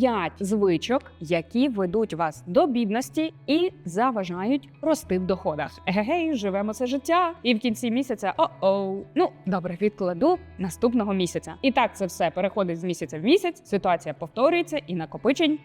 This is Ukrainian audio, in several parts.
5 звичок, які ведуть вас до бідності і заважають рости в доходах. Егегей, живемо це життя, і в кінці місяця о-оу. Ну добре, відкладу наступного місяця. І так це все переходить з місяця в місяць. Ситуація повторюється і накопичень.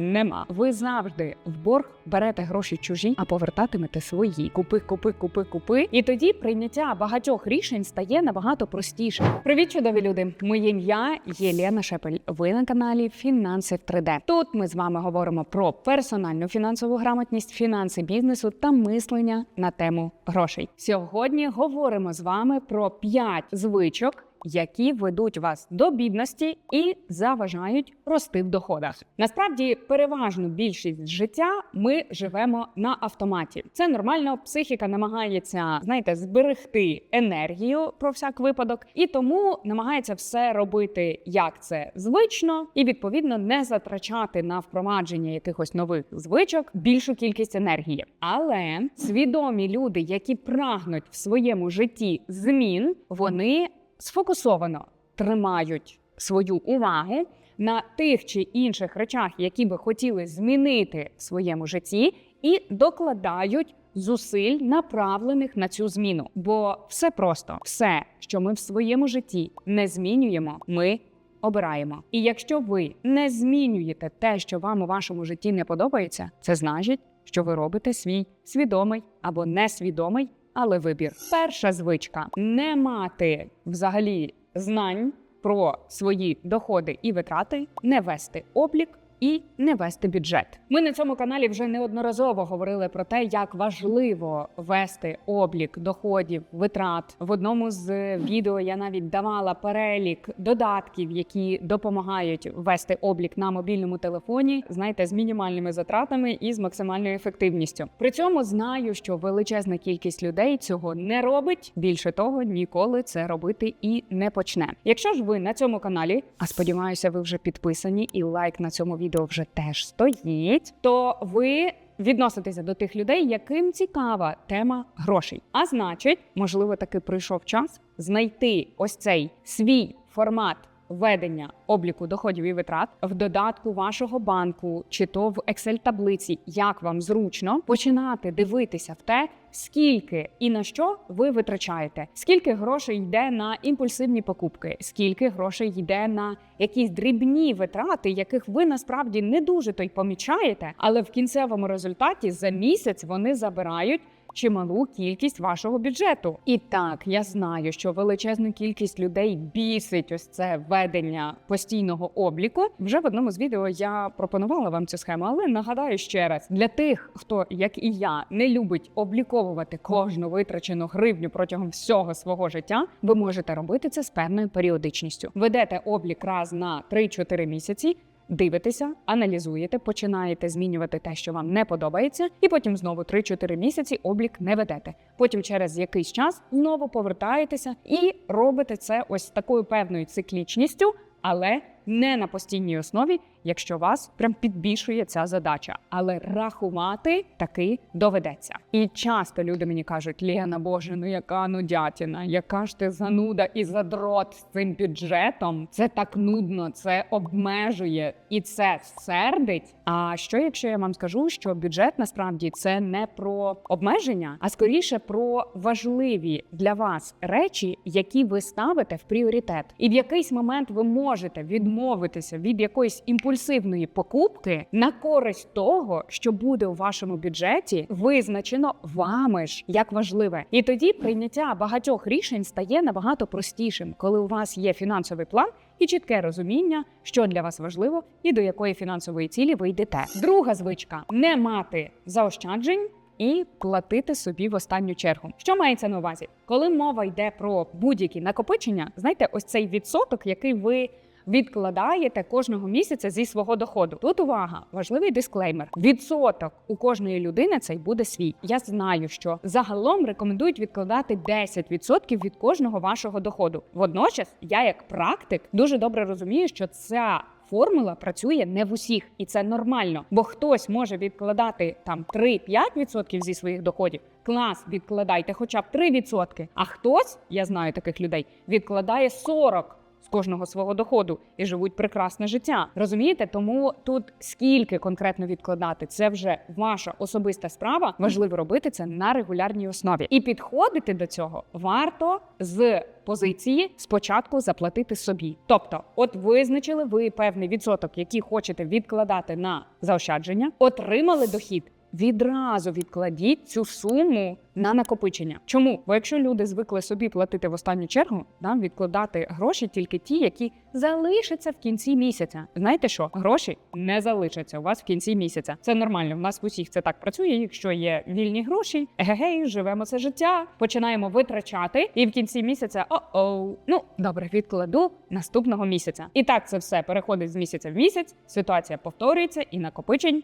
Нема. Ви завжди в борг берете гроші чужі, а повертатимете свої. Купи, купи, купи, купи. І тоді прийняття багатьох рішень стає набагато простіше. Привіт, чудові люди! Моє ім'я Єлена Шепель. Ви на каналі Фінанси в 3D. Тут ми з вами говоримо про персональну фінансову грамотність, фінанси бізнесу та мислення на тему грошей. Сьогодні говоримо з вами про 5 звичок які ведуть вас до бідності і заважають рости в доходах. Насправді, переважну більшість життя ми живемо на автоматі. Це нормально. Психіка намагається, знаєте, зберегти енергію про всяк випадок, і тому намагається все робити як це звично, і відповідно не затрачати на впровадження якихось нових звичок більшу кількість енергії. Але свідомі люди, які прагнуть в своєму житті змін, вони сфокусовано тримають свою увагу на тих чи інших речах, які би хотіли змінити в своєму житті, і докладають зусиль, направлених на цю зміну. Бо все просто, все, що ми в своєму житті не змінюємо, ми. Обираємо, і якщо ви не змінюєте те, що вам у вашому житті не подобається, це значить, що ви робите свій свідомий або несвідомий але вибір. Перша звичка не мати взагалі знань про свої доходи і витрати, не вести облік. І не вести бюджет. Ми на цьому каналі вже неодноразово говорили про те, як важливо вести облік доходів, витрат. В одному з відео я навіть давала перелік додатків, які допомагають вести облік на мобільному телефоні, знаєте, з мінімальними затратами і з максимальною ефективністю. При цьому знаю, що величезна кількість людей цього не робить. Більше того, ніколи це робити і не почне. Якщо ж ви на цьому каналі, а сподіваюся, ви вже підписані, і лайк на цьому відео вже теж стоїть, то ви. відноситеся до тих людей, яким цікава тема грошей. А значить, можливо, таки прийшов час знайти ось цей свій формат ведення обліку доходів і витрат в додатку вашого банку, чи то в excel таблиці, як вам зручно починати дивитися в те, скільки і на що ви витрачаєте, скільки грошей йде на імпульсивні покупки, скільки грошей йде на якісь дрібні витрати, яких ви насправді не дуже то й помічаєте, але в кінцевому результаті за місяць вони забирають чималу кількість вашого бюджету. І так, я знаю, що величезну кількість людей бісить ось це ведення постійного обліку. Вже в одному з відео я пропонувала вам цю схему, але нагадаю ще раз: для тих, хто як і я не любить обліковувати кожну витрачену гривню протягом всього свого життя, ви можете робити це з певною періодичністю. Ведете облік раз на 3-4 місяці дивитеся, аналізуєте, починаєте змінювати те, що вам не подобається, і потім знову 3-4 місяці облік не ведете. Потім через якийсь час знову повертаєтеся і робите це ось такою певною циклічністю, але не на постійній основі, якщо вас прям підбільшує ця задача, але рахувати таки доведеться. І часто люди мені кажуть: Лена, Боже, ну яка нудятіна, яка ж ти зануда і задрот з цим бюджетом? Це так нудно, це обмежує і це сердить. А що якщо я вам скажу, що бюджет насправді це не про обмеження, а скоріше про важливі для вас речі, які ви ставите в пріоритет, і в якийсь момент ви можете відмовитися від якоїсь імпульсивної покупки на користь того, що буде у вашому бюджеті, визначено вами ж як важливе. І тоді прийняття багатьох рішень стає набагато простішим, коли у вас є фінансовий план і чітке розуміння, що для вас важливо і до якої фінансової цілі ви йдете. Друга звичка не мати заощаджень. І платити собі в останню чергу. Що мається на увазі, коли мова йде про будь-які накопичення, знаєте, ось цей відсоток, який ви відкладаєте кожного місяця зі свого доходу. Тут увага, важливий дисклеймер. Відсоток у кожної людини цей буде свій. Я знаю, що загалом рекомендують відкладати 10% від кожного вашого доходу. Водночас, я як практик дуже добре розумію, що ця формула працює не в усіх, і це нормально. Бо хтось може відкладати там 3-5% зі своїх доходів. Клас, відкладайте хоча б 3%. А хтось, я знаю таких людей, відкладає 40%. З кожного свого доходу і живуть прекрасне життя. Розумієте? Тому тут скільки конкретно відкладати, це вже ваша особиста справа. Важливо робити це на регулярній основі. І підходити до цього варто з позиції спочатку заплатити собі. Тобто, от визначили ви певний відсоток, який хочете відкладати на заощадження, отримали дохід. Відразу відкладіть цю суму на накопичення. Чому? Бо якщо люди звикли собі платити в останню чергу, нам відкладати гроші тільки ті, які залишаться в кінці місяця. Знаєте що? Гроші не залишаться у вас в кінці місяця. Це нормально. В нас в усіх це так працює. Якщо є вільні гроші, егегей, живемо це життя, починаємо витрачати, і в кінці місяця о-оу, ну добре, відкладу наступного місяця. І так це все переходить з місяця в місяць. Ситуація повторюється і накопичень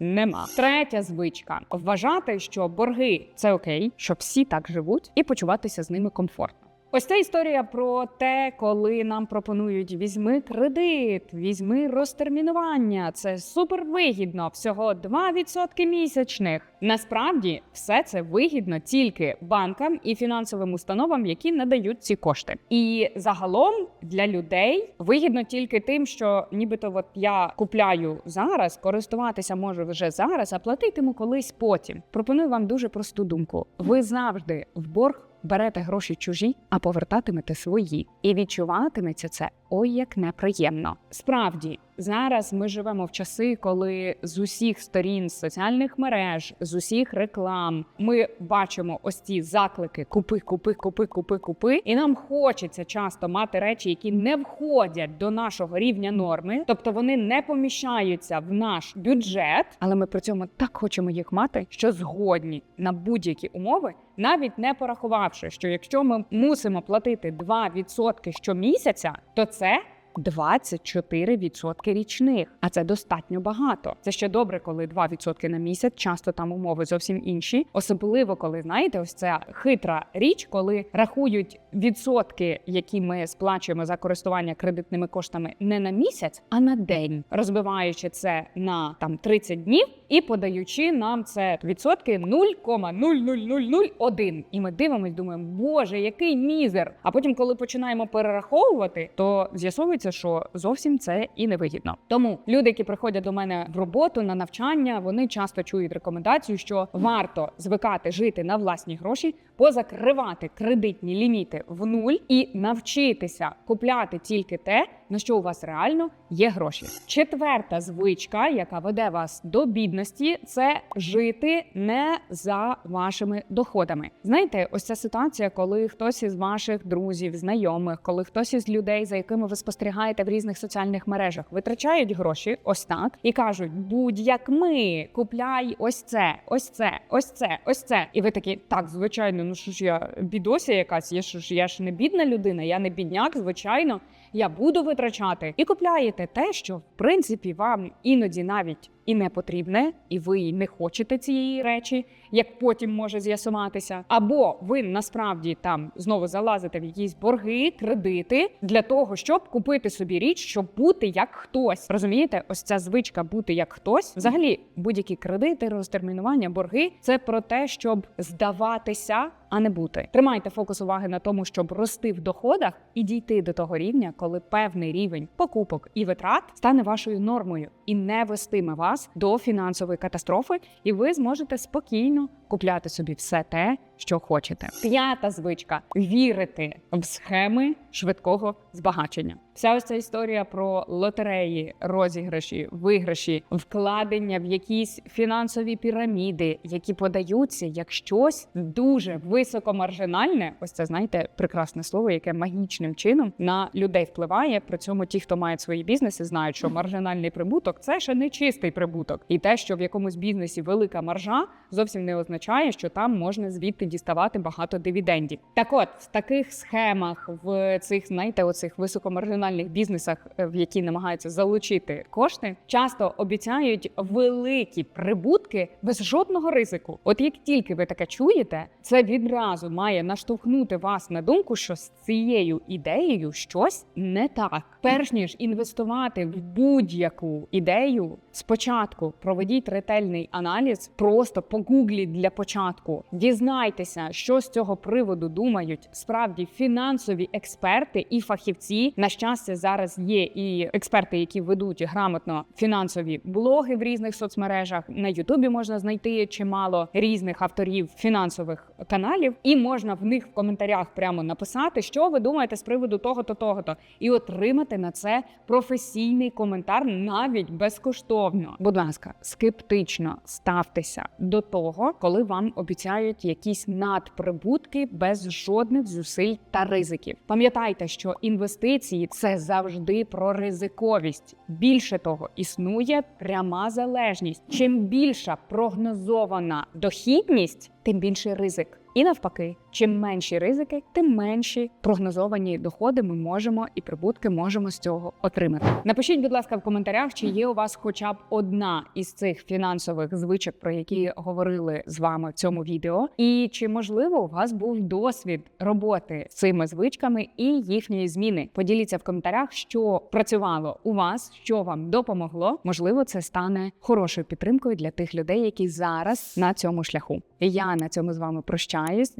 Нема. Третя звичка. Вважати, що борги це окей, що всі так живуть, і почуватися з ними комфортно. Ось ця історія про те, коли нам пропонують візьми кредит, візьми розтермінування. Це супер вигідно, всього 2% місячних. Насправді все це вигідно тільки банкам і фінансовим установам, які надають ці кошти. І загалом для людей вигідно тільки тим, що нібито от я купляю зараз, користуватися можу вже зараз, а платитиму колись потім. Пропоную вам дуже просту думку: ви завжди в борг берете гроші чужі, а повертатимете свої, і відчуватиметься це ой як неприємно. Справді, зараз ми живемо в часи, коли з усіх сторін соціальних мереж, з усіх реклам, ми бачимо ось ці заклики: купи, купи, купи, купи, купи. І нам хочеться часто мати речі, які не входять до нашого рівня норми, тобто вони не поміщаються в наш бюджет, але ми при цьому так хочемо їх мати, що згодні на будь-які умови, навіть не порахувавши, що якщо ми мусимо платити 2% щомісяця, то це 24% річних, а це достатньо багато. Це ще добре, коли 2% на місяць. Часто там умови зовсім інші. Особливо, коли знаєте, ось ця хитра річ, коли рахують відсотки, які ми сплачуємо за користування кредитними коштами не на місяць, а на день, розбиваючи це на там 30 днів і подаючи нам це відсотки 0,00001. І ми дивимось, думаємо, боже, який мізер. А потім, коли починаємо перераховувати, то з'ясовується, що зовсім це і не вигідно. Тому люди, які приходять до мене в роботу на навчання, вони часто чують рекомендацію, що варто звикати жити на власні гроші, позакривати кредитні ліміти в нуль і навчитися купляти тільки те, на що у вас реально є гроші. Четверта звичка, яка веде вас до бідності, це жити не за вашими доходами. Знаєте, ось ця ситуація, коли хтось із ваших друзів, знайомих, коли хтось із людей, за якими ви спостерігаєте в різних соціальних мережах, витрачають гроші ось так і кажуть: будь-як ми купляй ось це, ось це, ось це, ось це. І ви такі, так, звичайно, ну що ж я бідося якась, я ж я ж не бідна людина, я не бідняк, звичайно я буду витрачати, і купляєте те, що в принципі вам іноді навіть і не потрібне, і ви не хочете цієї речі, як потім може з'ясуватися. Або ви насправді там знову залазите в якісь борги, кредити для того, щоб купити собі річ, щоб бути як хтось. Розумієте, ось ця звичка бути як хтось. Взагалі, будь-які кредити, розтермінування, борги це про те, щоб здаватися. А не бути. Тримайте фокус уваги на тому, щоб рости в доходах і дійти до того рівня, коли певний рівень покупок і витрат стане вашою нормою і не вестиме вас до фінансової катастрофи, і ви зможете спокійно купляти собі все те, що хочете. П'ята звичка вірити в схеми швидкого збагачення. Вся ось ця історія про лотереї, розіграші, виграші, вкладення в якісь фінансові піраміди, які подаються як щось дуже високомаржинальне. Ось це знаєте прекрасне слово, яке магічним чином на людей впливає. При цьому ті, хто мають свої бізнеси, знають, що маржинальний прибуток це ще не чистий прибуток, і те, що в якомусь бізнесі велика маржа, зовсім не означає, що там можна звідти діставати багато дивідендів. Так, от в таких схемах, в цих знаєте, оцих високомаржинальних бізнесах, е, в які намагаються залучити кошти, часто обіцяють великі прибутки без жодного ризику. От як тільки ви таке чуєте, це відразу має наштовхнути вас на думку, що з цією ідеєю щось не так. Перш ніж інвестувати в будь-яку ідею, спочатку проведіть ретельний аналіз, просто погугліть для початку. Дізнайтеся, що з цього приводу думають справді фінансові експерти і фахівці. На щастя, зараз є і експерти, які ведуть грамотно фінансові блоги в різних соцмережах. На Ютубі можна знайти чимало різних авторів фінансових каналів, і можна в них в коментарях прямо написати, що ви думаєте з приводу того-то, того-то, і отримати на це професійний коментар навіть безкоштовно. Будь ласка, скептично ставтеся до того, коли вам обіцяють якісь надприбутки без жодних зусиль та ризиків. Пам'ятайте, що інвестиції це завжди про ризиковість. Більше того, існує пряма залежність. Чим більша прогнозована дохідність, тим більший ризик. І навпаки, чим менші ризики, тим менші прогнозовані доходи ми можемо і прибутки можемо з цього отримати. Напишіть, будь ласка, в коментарях, чи є у вас хоча б одна із цих фінансових звичок, про які говорили з вами в цьому відео, і чи можливо у вас був досвід роботи з цими звичками і їхньої зміни. Поділіться в коментарях, що працювало у вас, що вам допомогло. Можливо, це стане хорошою підтримкою для тих людей, які зараз на цьому шляху. Я на цьому з вами прощаюсь.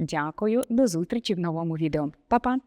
Дякую, до зустрічі в новому відео. Па-па!